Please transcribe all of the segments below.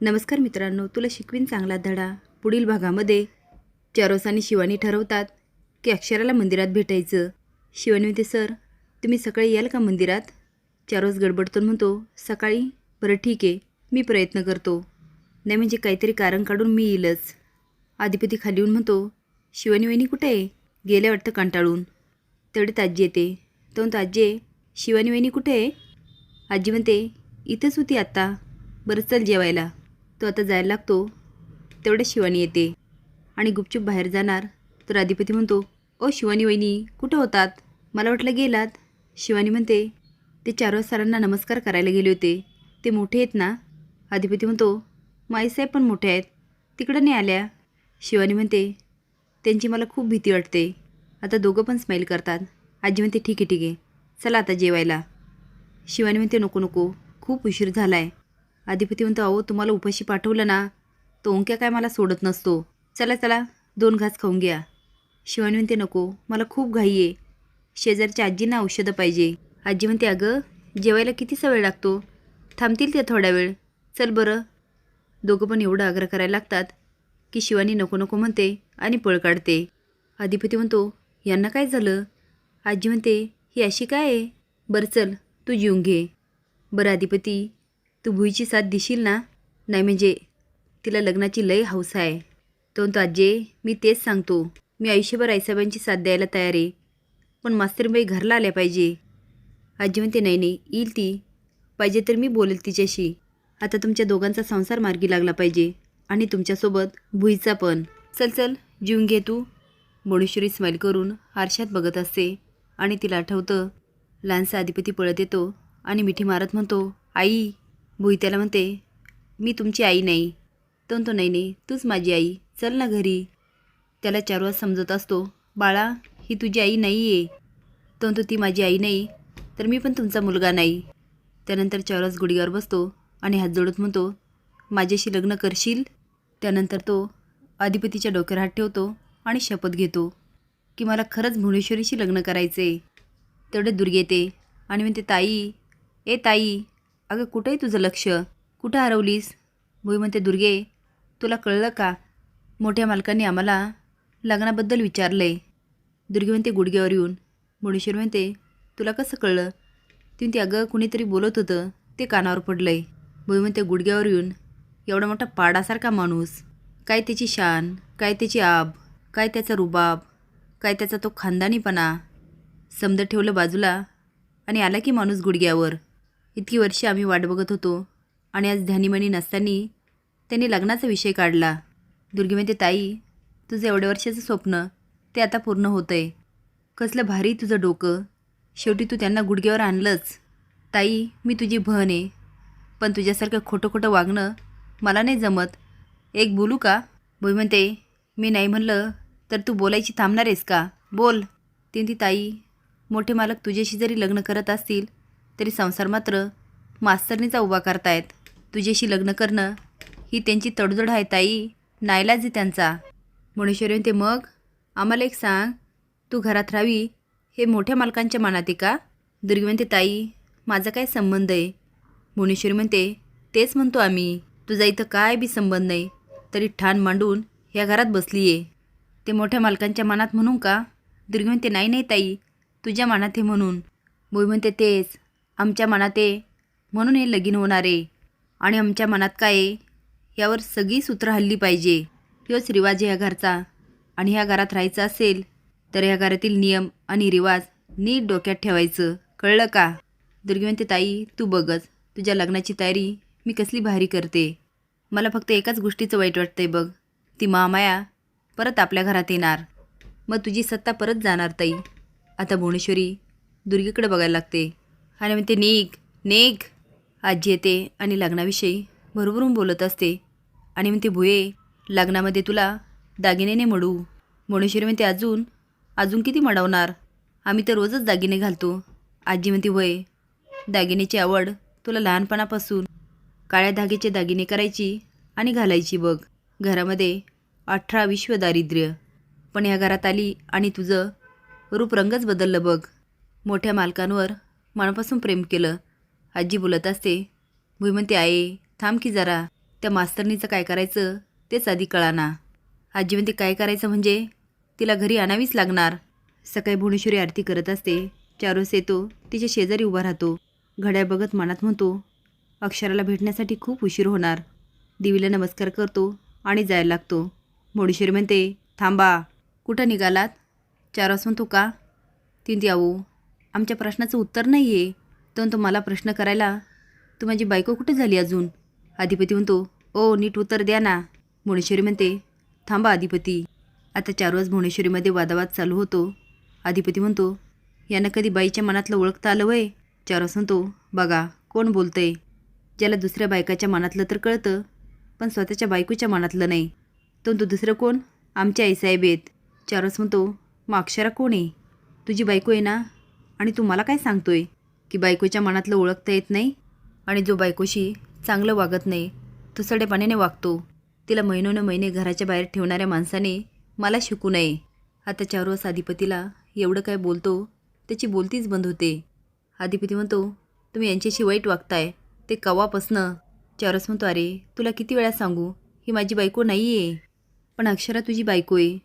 नमस्कार मित्रांनो तुला शिकवीन चांगला धडा. पुढील भागामध्ये चारोस आणि शिवानी ठरवतात की अक्षराला मंदिरात भेटायचं. शिवानी म्हणते सर तुम्ही सकाळी याल का मंदिरात? चारोस गडबडतो म्हणतो सकाळी? बरं ठीक आहे. मी प्रयत्न करतो. नाही म्हणजे काहीतरी कारण काढून मी येईलच. आधिपती खाली येऊन म्हणतो शिवानी वहिनी कुठे आहे? गेल्या वाटतं कंटाळून. तेवढ्यात आजी येते. तो म्हणतो आजी आहे, शिवानी वहिनी कुठे आहे? आजी म्हणते इथंच होती आत्ता बरं चल जेवायला. तो आता जायला लागतो. तेवढ्या शिवानी येते. आणि गुपचूप बाहेर जाणार. तर अधिपती म्हणतो ओ शिवानी वहिनी कुठं होतात? मला वाटलं गेलात. शिवानी म्हणते ते चार सरांना नमस्कार करायला गेले होते. ते मोठे आहेत ना? अधिपती म्हणतो माईसाहेब पण मोठे आहेत. तिकडं नाही आल्या. शिवानी म्हणते त्यांची मला खूप भीती वाटते. आता दोघं पण स्माईल करतात. आजी म्हणते ठीक आहे ठीक आहे. चला आता जेवायला. शिवानी म्हणते नको नको. खूप उशीर झाला आहे अधिपती म्हणतो अहो तुम्हाला उपाशी पाठवलं ना तो ओंक्या काय मला सोडत नसतो. चला चला दोन घास खाऊन घ्या. शिवानी म्हणते नको मला खूप घाई आहे. शेजारच्या आजींना औषधं पाहिजे. आजी म्हणते अगं जेवायला कितीसा वेळ लागतो? थांबतील ते थोडा वेळ. चल बरं. दोघं पण एवढं आग्रह करायला लागतात की शिवानी नको नको म्हणते आणि पळ काढते. अधिपती म्हणतो यांना काय झालं? आजी म्हणते ही अशी काय आहे? बरं चल तू येऊन घे. बरं अधिपती तू भुईची साथ दिशील ना? नाही म्हणजे तिला लग्नाची लय हौस आहे. तो आजे मी तेच सांगतो. मी आयुष्यभर आईसाहेबांची साथ द्यायला तयार आहे. पण मास्तरबाई घरला आल्या पाहिजे. आजी म्हणते नाही नाही येईल ती. पाहिजे तर मी बोलेल तिच्याशी. आता तुमच्या दोघांचा संसार मार्गी लागला पाहिजे. आणि तुमच्यासोबत भुईचा पण. चल चल जीवन घे तू. मोडेश्वरी स्माईल करून आरशात बघत असते. आणि तिला आठवतं लहानसा अधिपती पळत येतो आणि मिठी मारत म्हणतो आई भुई त्याला म्हणते मी तुमची आई नाही. तो म्हणतो नाही नाही तूच माझी आई. चल ना घरी. त्याला चार वाज समजत असतो बाळा ही तुझी आई नाही आहे तो म्हणतो ती माझी आई नाही तर मी पण तुमचा मुलगा नाही. त्यानंतर चारवाज गुडघ्यावर बसतो आणि हात जोडत म्हणतो माझ्याशी लग्न करशील? त्यानंतर तो अधिपतीच्या डोक्यावर हात ठेवतो आणि शपथ घेतो की मला खरंच भुवनेश्वरीशी लग्न करायचं आहे तेवढे दुर्गे येते आणि म्हणते ताई ए ताई अगं कुठं आहे तुझं लक्ष? कुठं हरवलीस? भुई म्हणते दुर्गे तुला कळलं का? मोठ्या मालकाने आम्हाला लग्नाबद्दल विचारलं आहे दुर्गे म्हणते गुडघ्यावर येऊन. मुणेश्वर म्हणते तुला कसं कळलं? ती म्हणते अगं कुणीतरी बोलत होतं ते कानावर पडलं आहे भुई म्हणते गुडघ्यावर येऊन? एवढा मोठा पाडासारखा माणूस. काय त्याची शान काय त्याची आब काय त्याचा रुबाब काय त्याचा तो खानदानीपणा. समद ठेवलं बाजूला आणि आला की माणूस गुडघ्यावर. इतकी वर्षे आम्ही वाट बघत होतो. आणि आज ध्यानीमणी नसताना त्यांनी लग्नाचा विषय काढला. दुर्गी म्हणते ताई तुझं एवढ्या वर्षाचं स्वप्न ते आता पूर्ण होतं आहे कसलं भारी तुझं डोकं. शेवटी तू त्यांना गुडघ्यावर आणलंच. ताई मी तुझी बहन आहे. पण तुझ्यासारखं खोटं खोटं वागणं मला नाही जमत. एक बोलू का? भूमते म्हणते मी नाही म्हणलं तर तू बोलायची थांबणार आहेस का? बोल. ती ती ताई मोठे मालक तुझ्याशी जरी लग्न करत असतील तरी संसार मात्र मास्तरणीचा उभा करतायत. तुझ्याशी लग्न करणं ही त्यांची तडजोड आहे ताई. नाईलाज आहे त्यांचा. मुणेश्वरी म्हणते मग आम्हाला एक सांग. तू घरात राहावी हे मोठ्या मालकांच्या मनात आहे का? दुर्गी म्हणते ताई माझा काय संबंध आहे? मुनेश्वरी म्हणते तेच म्हणतो आम्ही. तुझा इथं काय बी संबंध नाही. तरी ठाण मांडून ह्या घरात बसली आहे ते मोठ्या मालकांच्या मनात म्हणून का? दुर्गी म्हणते नाही नाही ताई. तुझ्या मनात आहे म्हणून. भुई म्हणते तेच. आमच्या मनात आहे म्हणून हे लगीन होणार आहे. आणि आमच्या मनात काय आहे? यावर सगळी सूत्र हल्ली पाहिजे. तोच रिवाज ह्या घरचा. आणि ह्या घरात राहायचं असेल तर ह्या घरातील नियम आणि रिवाज नीट डोक्यात ठेवायचं. कळलं का? दुर्गी म्हणते ताई तू बघच. तुझ्या लग्नाची तयारी मी कसली भारी करते. मला फक्त एकाच गोष्टीचं वाईट वाटतंय बघ. ती महामाया परत आपल्या घरात येणार. मग तुझी सत्ता परत जाणार ताई. आता भुवनेश्वरी दुर्गीकडे बघायला लागते. आणि म्हणते निघ निघ. आजी येते आणि लग्नाविषयी भरभरून बोलत असते. आणि म्हणते भुये लग्नामध्ये तुला दागिने मडू. भुवनेश्वरी म्हणते अजून अजून किती मडवणार? आम्ही तर रोजच दागिने घालतो. आजी म्हणते वय दागिनेची आवड तुला लहानपणापासून. काळ्या धागेचे दागिने करायची आणि घालायची बघ. घरामध्ये अठरा विश्व दारिद्र्य पण ह्या घरात आली आणि तुझं रूपरंगच बदललं बघ. मोठ्या मालकांवर मनापासून प्रेम केलं. आजी बोलत असते भुई म्हणते आहे थांब की जरा. त्या मास्तरनीचं काय करायचं तेच आधी कळाना. आजी म्हणते काय करायचं म्हणजे? तिला घरी आणावीच लागणार. सकाळी भुवनेश्वरी आरती करत असते. चारोस येतो. तिच्या शेजारी उभा राहतो. घड्याळ बघत मनात म्हणतो अक्षराला भेटण्यासाठी खूप उशीर होणार. देवीला नमस्कार करतो आणि जायला लागतो. भुवनेश्वरी म्हणते थांबा. कुठं निघालात? चारोस म्हणतो का? तिथे आऊ आमच्या प्रश्नाचं उत्तर नाही आहे तो तो मला प्रश्न करायला. तू माझी बायको कुठे झाली अजून? अधिपती म्हणतो ओ नीट उत्तर द्या ना. भुवनेश्वरी म्हणते थांबा अधिपती आता चार वाज भुवनेश्वरीमध्ये वादावाद चालू होतो. अधिपती म्हणतो यानं कधी बाईच्या मनातलं ओळखता आलं वय? चारवाज म्हणतो बघा कोण बोलतंय? ज्याला दुसऱ्या बायकाच्या मनातलं तर कळतं पण स्वतःच्या बायकोच्या मनातलं नाही. तो तो दुसरं कोण? आमच्या आईसाहेब आहेत. चारवाज म्हणतो मग अक्षरा कोण आहे? तुझी बायको आहे ना? आणि तू मला काय सांगतोय? की बायकोच्या मनातलं ओळखता येत नाही आणि जो बायकोशी चांगलं वागत नाही तो सडेपाण्याने वागतो. तिला महिनोनं महिने घराच्या बाहेर ठेवणाऱ्या माणसाने मला शिकू नये. आता चार अधिपतीला एवढं काय बोलतो त्याची बोलतीच बंद होते. अधिपती म्हणतो तुम्ही यांच्याशी वाईट वागताय. ते कवापासनं. चारस म्हणतो अरे तुला किती वेळा सांगू? ही माझी बायको नाही आहे पण अक्षरा तुझी बायको आहे.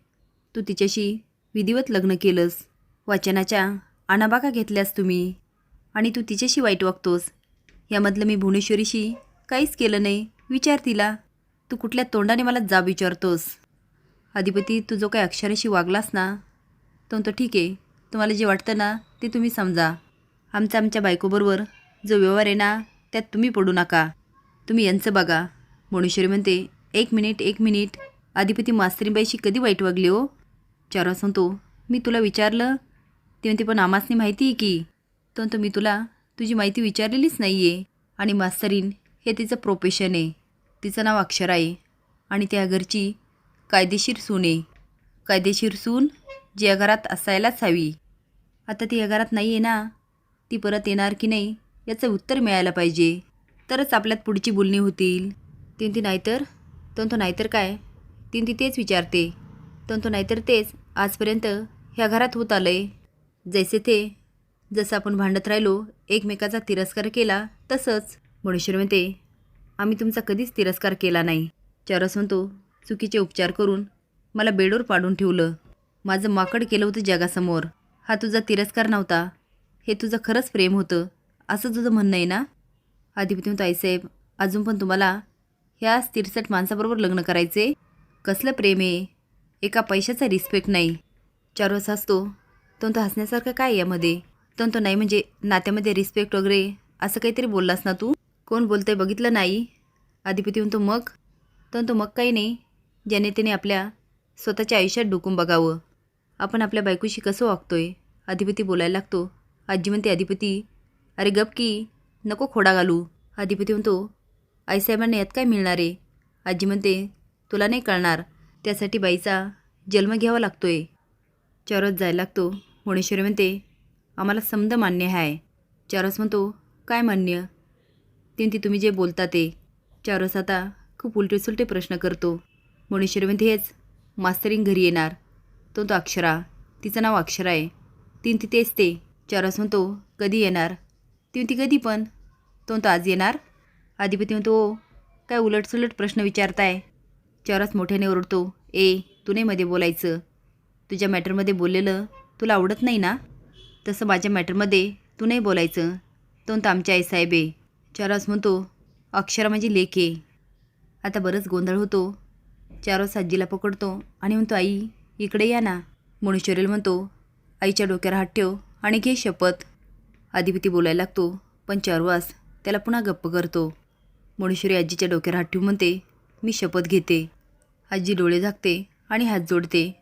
तू तिच्याशी विधिवत लग्न केलंस. वाचनाच्या आणाबाका घेतल्यास तुम्ही. आणि तू तिच्याशी वाईट वागतोस. यामधलं मी भुवनेश्वरीशी काहीच केलं नाही. विचार तिला. तू कुठल्या तोंडाने मला जाब विचारतोस? अधिपती तू जो काही अक्षराशी वागलास ना तो म्हणतो ठीक आहे. तुम्हाला जे वाटतं ना ते तुम्ही समजा. आमचा आमच्या बायकोबरोबर जो व्यवहार आहे ना त्यात तुम्ही पडू नका. तुम्ही यांचं बघा. भुवनेश्वरी म्हणते एक मिनिट एक मिनिट. अधिपती मास्तरीबाईशी कधी वाईट वागली हो? चार वाजता तो मी तुला विचारलं ती म्हणते पण आमासनी माहिती आहे की तर तो मी तुला तुझी माहिती विचारलेलीच नाही आहे आणि मास्तरीन हे तिचं प्रोफेशन आहे. तिचं नाव अक्षरा आहे. आणि त्या घरची कायदेशीर सून आहे. कायदेशीर सून जी या घरात असायलाच हवी. आता ती या घरात नाही आहे ना ती परत येणार की नाही याचं उत्तर मिळायला पाहिजे. तरच आपल्यात पुढची बोलणी होतील. तीन ती नाहीतर तर तो नाहीतर काय? तीन ती तेच विचारते. तर तो नाहीतर तेच आजपर्यंत ह्या घरात होत आलं आहे जैसे ते जसं आपण भांडत राहिलो एकमेकाचा तिरस्कार केला तसंच मनुष्य म्हणते आम्ही तुमचा कधीच तिरस्कार केला नाही. चरस म्हणतो चुकीचे उपचार करून मला बेडवर पाडून ठेवलं. माझं माकड केलं होतं जगासमोर. हा तुझा तिरस्कार नव्हता. हे तुझं खरंच प्रेम होतं. असं तुझं म्हणणं आहे ना? अधिपती म्हणतो आईसाहेब अजून पण तुम्हाला ह्या तिरसट माणसाबरोबर लग्न करायचे कसलं प्रेम आहे? एका पैशाचा रिस्पेक्ट नाही. चार वाजता असतो तंतु तो हसण्यासारखं काय यामध्ये? तंतु तो नाही म्हणजे नात्यामध्ये रिस्पेक्ट वगैरे असं काहीतरी बोललास ना तू? कोण बोलतंय बघितलं नाही? अधिपती म्हणतो मग? तंतु तो मग काही नाही. ज्याने त्याने आपल्या स्वतःच्या आयुष्यात डुकून बघावं. आपण आपल्या बायकोशी कसं वागतोय? अधिपती बोलायला लागतो. आजी म्हणते अधिपती अरे गप की नको खोडा घालू. अधिपती म्हणतो आईसाहेबांना यात काय मिळणार आहे? आजी म्हणते तुला नाही कळणार. त्यासाठी बाईचा जन्म घ्यावा लागतोय. चरत जायला लागतो. भुवनेश्वरी म्हणते आम्हाला समद मान्य आहे चारस म्हणतो काय मान्य? तीन ती तुम्ही जे बोलता ते. चारस आता खूप उलटे सुलटे प्रश्न करतो. भुवनेश्वरी म्हणते हेच मास्तरिंग घरी येणार. तो तो अक्षरा तिचं नाव अक्षरा आहे. तीन ती तेच ते. चारस म्हणतो कधी येणार? ती ती कधी पण. तो तो आज येणार. अधिपती म्हणतो "ओ, काय उलटसुलट प्रश्न विचारताय? चारस मोठ्याने ओरडतो ए तू नाही मध्ये बोलायचं. तुझ्या मॅटरमध्ये बोललेलं तुला आवडत नाही ना? तसं माझ्या मॅटरमध्ये तू नाही बोलायचं. तो तर आमच्या आई साहेब आहे. चारोस म्हणतो अक्षरा म्हणजे माझी लेक आहे. आता बरंच गोंधळ होतो. चारोस आजीला पकडतो आणि म्हणतो आई इकडे या ना. मनुष्यरेल म्हणतो आईच्या डोक्यावर हात ठेव आणि घे शपथ. आदिपती बोलायला लागतो पण चारवास त्याला पुन्हा गप्प करतो. मुणेश्वरी आजीच्या डोक्यावर हात ठेवून म्हणते मी शपथ घेते. आजी डोळे झाकते आणि हात जोडते.